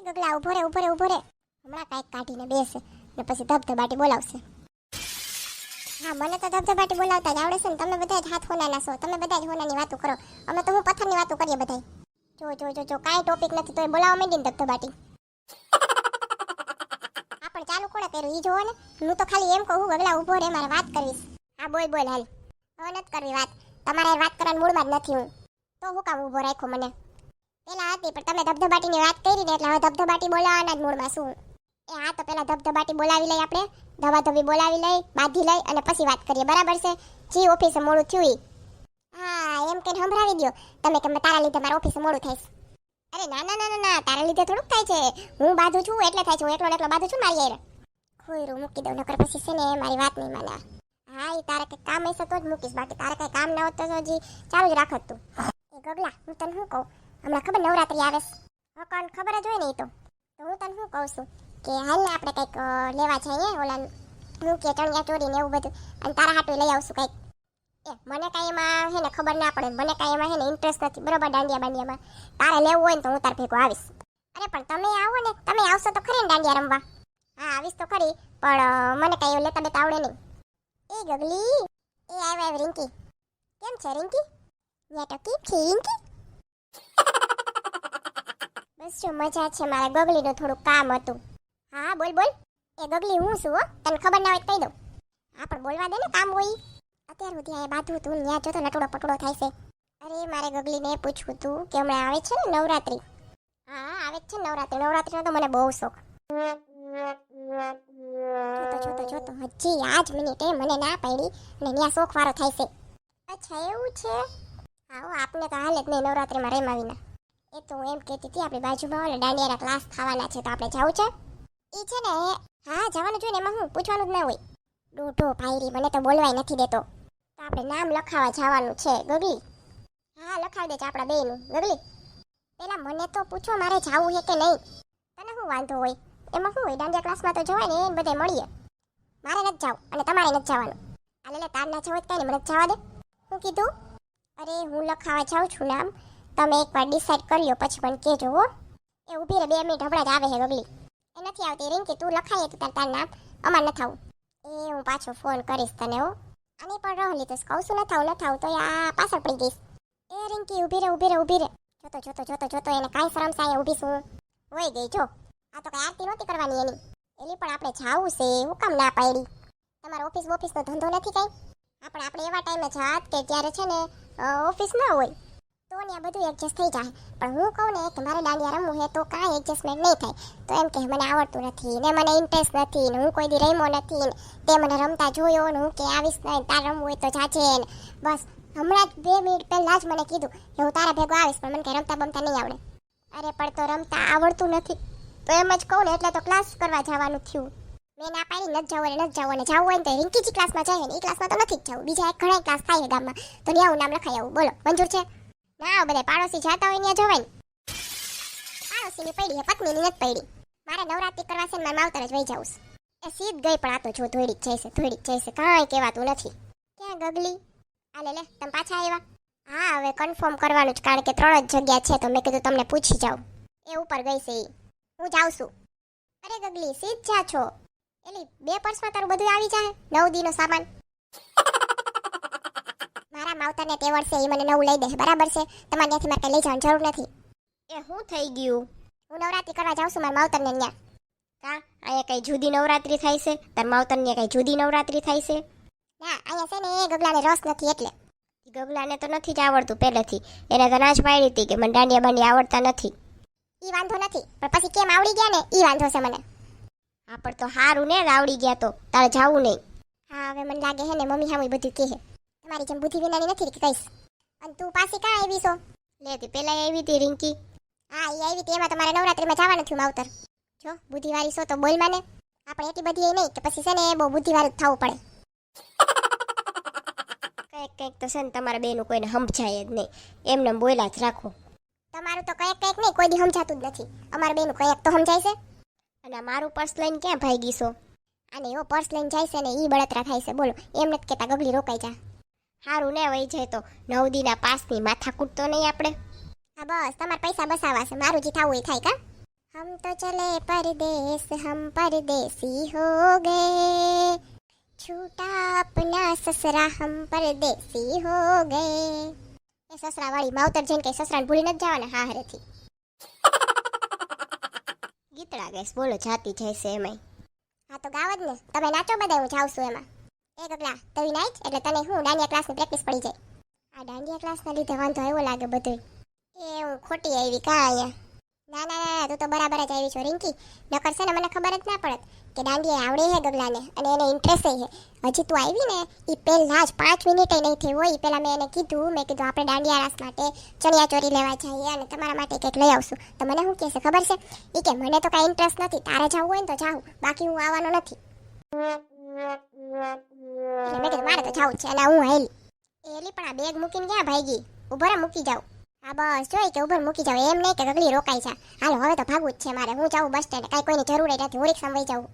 એ ગગલા, ઊભો રે ઊભો રે ઊભો રે. હમણાં કાંઈક કાઢીને બેસે ને પછી ધબધબાટી બોલાવશે. હા, મને તો ધબધબાટી બોલાવતા જ આવડે છે ને, તમે બધા જ હાથ હોનાના છો. તમે બધા જ હોનાની વાતો કરો. અમે તો હું પથ્થરની વાતો કરીએ બધાય. જો જો જો જો, કાંઈ ટોપિક નથી, તોય બોલાવવા માંડી ને ધબધબાટી. પણ ચાલુ કોણે કર્યું? ઈ જોવો ને, હું તો ખાલી એમ કહું, ગગલા, ઊભો રે, મારે વાત કરીશ હા, બોલ બોલ, હાલ. હવે નથી કરવી વાત. તમારે વાત કરવાની મૂળમાં જ નથી હું. તો હું કામ ઊભો રાખો મને? પેલા હતી, પણ તમે ધબધબાટીની વાત કરી ને એટલે હવે ધબધબાટી બોલાવવાના જ મૂળમાં શું? એ હા, તો પેલા ધબધબાટી બોલાવી લઈ આપણે. ધબાધબી બોલાવી લઈ, બાંધી લઈ અને પછી વાત કરીએ. બરાબર છે? જી, ઓફિસે મોડું થયું. હા, એમ કે સંભળાવી દ્યો. તમે કે તારા લીધે મારા ઓફિસે મોડું થાય અરે, ના ના ના ના તારા લીધે થોડુંક થાય છે. હું બાંધું છું, એટલે થાય છે. હું એકલો એકલો બાંધું છું મારી યાર ખોયરું, મૂકી દઉં, નકર પછી છે ને મારી વાત નહીં માને. હા એ તારે કંઈ કામ હશે તો જ મૂકીશ. બાકી તારે કઈ કામ ના હોત તો હજી ચાલુ જ રાખત તું. એ ગગલા, હું તને શું કહું? હમણાં ખબર નવરાત્રી આવે છે. કોણ ખબર જ હોય ને તો. તો હું તને શું કહું છું કે હાલ ને આપણે કંઈક લેવા જઈએ ઓલા હું કે ચણિયા ચોરી ને એવું બધું અને તારા હાટું લઈ આવશું કંઈક. એ, મને કાંઈ એમાં હે ને ખબર ના પડે મને કાંઈ એમાં હે ને ઇન્ટરેસ્ટ નથી. બરોબર, દાંડિયા બાંડિયામાં તારે લેવું હોય ને તો હું તાર ભેગો આવીશ. અરે, પણ તમે આવો ને, તમે આવશો તો ખરી ને દાંડિયા રમવા. હા, આવીશ તો ખરી, પણ મને કાંઈ લેતા બેતા આવડે નહીં. એ ગગલી, એ આવ્યા આવ્યા રિંકી. કેમ છે રિંકી? યા તો કીપ છે રિંકી? બસ જો મજા છે, મારા ગગલીનું થોડું કામ હતું. હા, બોલ બોલ. એ ગગલી હું છું, હો? તને ખબર ના હોય કહી દઉં. હા, પણ બોલવા દે ને કામ હોય. અત્યાર સુધી આ બાધું તું ન્યા જો તો નટુડો પટુડો થાય છે. અરે, મારે ગગલીને પૂછવું તું કે હમણાં આવે છે ને નવરાત્રી? હા, આવે જ છે નવરાત્રી. નવરાત્રીનો તો મને બહુ શોખ. જોતો જોતો જોતો. હજી આજ મિનિટે મને ના પાડી, અને ત્યાં શોખ વાળો થાય છે. અચ્છા, એવું છે? હો, આપને તો હાલે જ નહીં નવરાત્રીમાં રેમાવીના એ તો એમ કહેતી હતી આપણી બાજુમાં ઓલે દાંડિયાના ક્લાસ થવાના છે તો આપણે જવું છે. એ છે ને હા જવાનું જોઈએ ને એમાં હું પૂછવાનું જ ના હોય. ડોઢો ભાઈરી મને તો બોલવાય નથી દેતો. તો આપણે નામ લખાવા જવાનું છે ગગલી. હા લખાવી દેજે આપણા બેનું ગગલી. પેલા મને તો પૂછો મારે જવું છે કે નહીં? તને શું વાંધો હોય? એમાં શું હોય? દાંડિયા ક્લાસમાં તો જવાય ને એ બધે મળીએ. મારે નથી જાવ અને તમારે નથી જવાનું. આ લે તાર ના જવું કઈ મને જવા દે. હું કીધું? અરે, હું લખાવા જાઉં છું નામ. તમે એકવાર ડિસાઈડ કરી લો પછી મને કહેજો, હો. એ ઊભી રહે, બે મિનિટ હમણાં જ આવે છે ગગલી. એ નથી આવતી, રિંકી, તું લખાય તું તાર તાર નામ. અમાર નથી આવું. એ, હું પાછો ફોન કરીશ તને, હો. આની પણ રહલી તો કહું છું, નથી આવું નથી આવું, તો આ પાછળ પડી જઈશ એ રિંકી, ઊભી રહે ઊભી રહે ઊભી રહે. જોતો જોતો જોતો જોતો, એને કાંઈ શરમ સાય ઊભી છું હોય ગઈ, જો. આ તો કઈ આરતી નહોતી કરવાની એની. એની પણ આપણે જાવું છે હું કામ ના પાડી. તમારો ઓફિસ ઓફિસનો ધંધો નથી કઈ? આપણે આપણે એવા ટાઈમે જાત કે જ્યારે છે ને ઓફિસ ના હોય, તો ને બધું એડજસ્ટ થઈ જાય. પણ હું કહું ને કે મારે દાંડિયા રમવું હોય તો કાંઈ એડજસ્ટમેન્ટ નહીં થાય. તો એમ કે મને આવડતું નથી ને મને ઇન્ટરેસ્ટ નથી ને હું કોઈ દી રમ્યો નથી તે મને રમતા જોયો ને હું કે આવીશ નહીં તાર રમવું હોય તો જાજે ને. બસ, હમણાં જ બે મિનિટ પહેલાં જ મને કીધું કે હું તારા ભેગો આવીશ, પણ મને કંઈ રમતા બમતા નહીં આવડે. અરે, પણ તો રમતા આવડતું નથી. તો એમ જ કહું ને, એટલે તો ક્લાસ કરવા જવાનું થયું. મેં ના પાડી, નથી જવું નથી જવું અને જવું હોય ને તો રિંકીજી ક્લાસમાં જાય ને એ ક્લાસમાં તો નથી જ જવું. બીજા એક ઘણા ક્લાસ થાય ગામમાં. તો ત્યાં હું નામ લખાઈ આવું. બોલો, મંજૂર છે? ના બધા પાડોશી જાતા હોય ત્યાં જવાય ને. પાડોશીની પડી પત્નીની નથી પડી. મારે નવરાત્રી કરવા છે ને મારે માવતર જ વહી જાઉં એ સીધ ગઈ પણ આ તો જો ધોઈડી જ જઈશ ધોઈડી જ જઈશ. કાંઈ કહેવાતું નથી. ક્યાં ગગલી? આલે લે તમે પાછા આવ્યા? હા, હવે કન્ફર્મ કરવાનું જ, કારણ કે ત્રણ જ જગ્યા છે, તો મેં કીધું તમને પૂછી જાઉં. એ ઉપર ગઈ છે હું જાઉં છું. અરે ગગલી, સીધ જા છો. એલી બે પર્સમાં તારું બધું આવી જાય નવ દીનો સામાન. મારા માવતરને તે વર્ષે એ મને નવું લઈ દે બરાબર છે? તમારે ત્યાંથી મારે લઈ જવાની જરૂર નથી. એ હું થઈ ગયું? હું નવરાત્રી કરવા જાઉં છું મારા માવતરને ત્યાં કા? અહીંયા કઈ જુદી નવરાત્રી થાય છે? તાર માવતરની કઈ જુદી નવરાત્રી થાય છે? ના અહીંયા છે ને એ ગગલાને રસ નથી એટલે. ગગલાને તો નથી જ આવડતું પહેલેથી. એને તો ના જ પાડી હતી કે મને દાંડિયા બાંડિયા આવડતા નથી. એ વાંધો નથી. પણ પછી કેમ આવડી ગયા ને? એ વાંધો છે મને. હા પણ તો હારું ને આવડી ગયા તો. તારે જાવું નહીં. હા હવે મને લાગે છે ને મમ્મી હા બધું કહે. તમારી જેમ બુદ્ધિ વિનાની નથી કે કહીશ અને તું પાછી કાં આવી છો? લેતી પેલા આવી હતી રિંકી. હા એ આવી હતી એમાં તમારે નવરાત્રીમાં જવાનું થયું માવતર. જો બુદ્ધિવાળી છો તો બોલ માને આપણે એટલી બધી એ નહીં કે પછી છે ને બહુ બુદ્ધિવાળું જ થવું પડે. કંઈક કંઈક તો છે ને તમારા બેનું કોઈને સમજાય જ નહીં. એમને બોલ્યા જ રાખો. તમારું તો કંઈક કંઈક નહીં કોઈ દી સમજાતું જ નથી. અમારે બેનું કંઈક તો સમજાય છે. અને મારું પર્સ લઈને ક્યાં ભાઈ છો? અને એવો પર્સ લઈને જાય છે ને એ બળતરા થાય છે. બોલો, એમ નથી કહેતા ગગલી રોકાઈ જા. સારું ને વહી જાય તો. નવદીના પાસની માથા કૂટતો નહીં આપણે. હા, બસ, તમારા પૈસા બસાવા છે. મારું જે થવું એ થાય કા? હમ તો ચલે પરદેશ, હમ પરદેશી હો ગયે. છૂટા અપના સસરા, હમ પરદેશી હો ગયે. એ સસરાવાળી માવતર જઈને કઈ સસરાને ભૂલી નથી જવાના હા હરેથી ગીતડા ગેસ બોલો, જાતી છે એમાંય. હા, તો ગાવ જ ને. તમે નાચો બધા હું જાઉં છું એમાં. એ ગગલા, તવી નાચ એટલે તને હું દાંડિયા ક્લાસની પ્રેક્ટિસ પડી જાય. આ દાંડિયા ક્લાસના લીધે વાંધો આવ્યો લાગે બધું એ હું ખોટી આવી કા અહીંયા? ના ના ના, તું તો બરાબર જ આવી છો, રિંકી. નકર છે ને, મને ખબર જ ના પડત કે દાંડિયા આવડે હે ગગલાને અને એને ઇન્ટરેસ્ટ હે. હજી તું આવી ને એ પહેલા જ પાંચ મિનિટ નહીં થઈ હોય પહેલાં મેં એને કીધું, મેં કીધું, આપણે દાંડિયા રાસ માટે ચણિયા ચોરી લેવા જઈએ અને તમારા માટે કંઈક લઈ આવશું. તો મને શું કહેશે, ખબર છે? એ કે, મને તો કાંઈ ઇન્ટરેસ્ટ નથી, તારે જવું હોય ને તો જાઉં, બાકી હું આવવાનો નથી. મેં કીધું, મારે તો જવું છે, અને હું હેલી. એલી પણ આ બેગ મૂકીને ક્યાં ભાગી? ઊભા મૂકી જાઉં. હા બસ જોઈ કે ઉભર મૂકી જાવ એમ નહીં કે ગગલી રોકાઈ છે હાલો, હવે તો ભાગવું જ છે મારે. હું જાઉં બસ સ્ટેન્ડ. કાંઈ કોઈની જરૂર નથી હું રિક્ષામાં વહી જાઉં.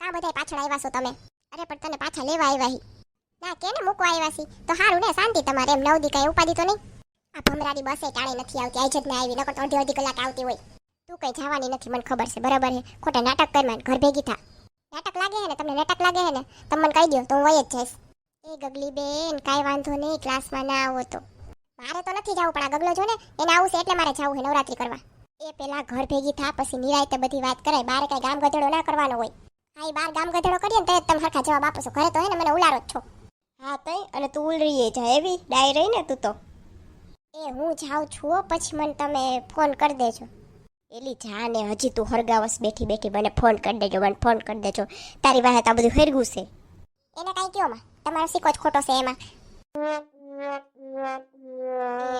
કા બધા પાછળ આવ્યા છો તમે? અરે, પણ તને પાછા લેવા આવ્યા ના, કેને મૂકવા આવ્યા છી તો સારું ને, શાંતિ તમારે. એમ નવદી કઈ ઉપાદી તો નહીં? આ ભમરાની બસે ટાણે નથી આવતી. આઈ જ ના આવી, નકર તો અડધી અડધી કલાક આવતી હોય. તું કઈ જવાની નથી, મને ખબર છે. બરાબર છે? ખોટા નાટક કરવાન ઘર ભેગી થા. નાટક લાગે હે ને? તમને નાટક લાગે હે ને? તમે મને કહી દો તો હું વહી જ જઈશ. એ ગગલી બેન, કાંઈ વાંધો નહીં, ક્લાસમાં ના આવો તો. મારે તો નથી જવું પણ આ ગગલો જો ને એને આવું છે એટલે મારે જવું છે નવરાત્રી કરવા. એ પેલા ઘર ભેગી થા પછી નિરાયતે બધી વાત કરાય બારે કઈ ગામ ગધેડો ના કરવાનો હોય. હા એ બાર ગામ ગધેડો કરીએ ને તો તમે સરખા જવાબ આપો છો. ઘરે તો હે ને મને ઉલારો જ છો. હા તઈ અને તું ઉલરીએ જા એવી ડાય રહી ને તું તો. એ હું જાઉં છું પછી મને તમે ફોન કરી દેજો. એલી જા ને હજી તું હરગાવસ બેઠી બેઠી મને ફોન કરી દેજો મને ફોન કરી દેજો. તારી વાહે તો આ બધું હેરગું છે. એને કાંઈ કયો માં? તમારો સિક્કો જ ખોટો છે એમાં. એ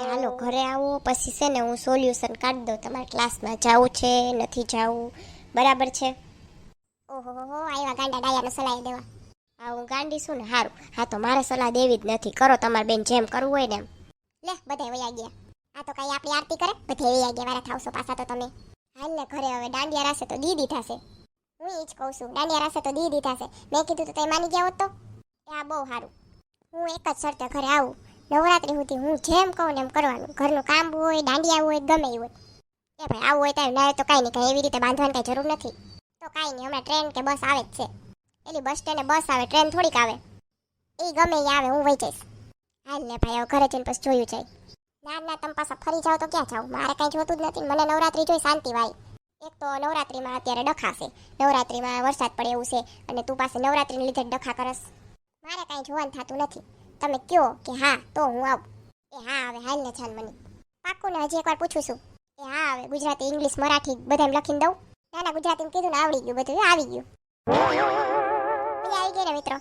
હાલો ઘરે આવો પછી છે ને હું સોલ્યુશન કાઢી દઉં. તમારે ક્લાસમાં જવું છે નથી જવું? બરાબર છે? ઓહો આવ્યા ગાંડા ડાયાને સલાહ દેવા. હા હું ગાંડી છું ને સારું હા તો મારે સલાહ દેવી જ નથી. કરો તમારે બેન જેમ કરવું હોય ને એમ. લે બધા વયા ગયા. આ તો કઈ આપણી આરતી કરે? બધા વયા ગયા મારા થાવશો પાછા તો તમે. હાલ ને ઘરે હવે દાંડિયા રાસે તો દીદી થશે. હું એ જ કહું છું દાંડિયા રાસે તો દીદી થશે. મેં કીધું તો તમે માની ગયા હોત તો? એ આ બહુ સારું હું એક જ શરતે ઘરે આવું. નવરાત્રી સુધી હું જેમ કહું ને એમ કરવાનું. ઘરનું કામ હોય, દાંડિયા હોય, ગમે હોય. એ ભાઈ આવું હોય તો ના તો કાંઈ નહીં, કાંઈ એવી રીતે બાંધવાની કાંઈ જરૂર નથી. તો કાંઈ નહીં, હમણાં ટ્રેન કે બસ આવે જ છે. એલી બસ સ્ટેન્ડે બસ આવે, ટ્રેન થોડીક આવે. એ ગમે એ આવે, હું વહી જઈશ. હાલ ને ભાઈ, હવે ઘરે જઈને પછી જોયું જાય. ના ના, તમે પાછા ફરી જાઓ તો ક્યાં જાઓ મારે કાંઈ જોતું જ નથી. મને નવરાત્રી જોઈ શાંતિ વાય. એક તો નવરાત્રીમાં અત્યારે ડખાશે નવરાત્રીમાં વરસાદ પડે એવું છે અને તું પાસે નવરાત્રીને લીધે ડખા કરસ. મારે કાંઈ જોવાનું થતું નથી. તમે કયો કે હા, તો હું આવું. એ હા હવે હાલ ને ચાલ મને. પાક્કું ને હજી એકવાર પૂછું છું. એ હા હવે ગુજરાતી, ઇંગ્લિશ, મરાઠી બધાને લખીને દઉં. ના ના ગુજરાતીમાં કીધું ને આવડી ગયું, બધું આવી ગયું. આવી ગઈ ને મિત્રો.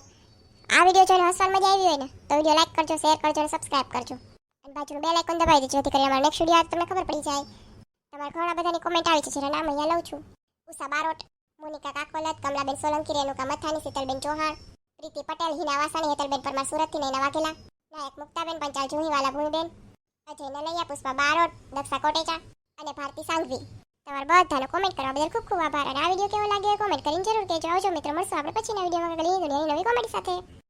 આ વીડિયો જોઈને હસવાની મજા આવી હોય ને, તો વીડિયો લાઈક કરજો શેર કરજો અને સબસ્ક્રાઇબ કરજો. અને બાજુનું બેલ આઇકોન દબાવી દેજો, જેથી કરીને અમારા નેક્સ્ટ વીડિયો તમને ખબર પડી જાય. તમારા ઘણા બધાની કોમેન્ટ આવી છે, જેના નામ અહીંયા લઉં છું. ઉષા બારોટ, મોનિકા કાકોલત, કમલાબેન સોલંકી રેણુકા મથાની, શીતલબેન ચૌહાણ પ્રીતિ પટેલ, હિના વાસાણી, હેતલબેન પરમાર સુરતથી નૈના વાઘેલા, નાયક મુક્તાબેન, પંચાલ જુહીવાલા ભૂમિબેન અજય નલૈયા, પુષ્પા બારોટ, દક્ષા કોટેચા અને ભારતી સાંઘવી. તમારા બધાનો કોમેન્ટ કરવા બદલ ખૂબ ખૂબ આભાર. અને આ વીડિયો કેવો લાગ્યો કોમેન્ટ કરીને જરૂર કહેજો. આવજો મિત્રો, મળશું આપણે પછીના વિડીયોમાં. નવી કોમેડી સાથે.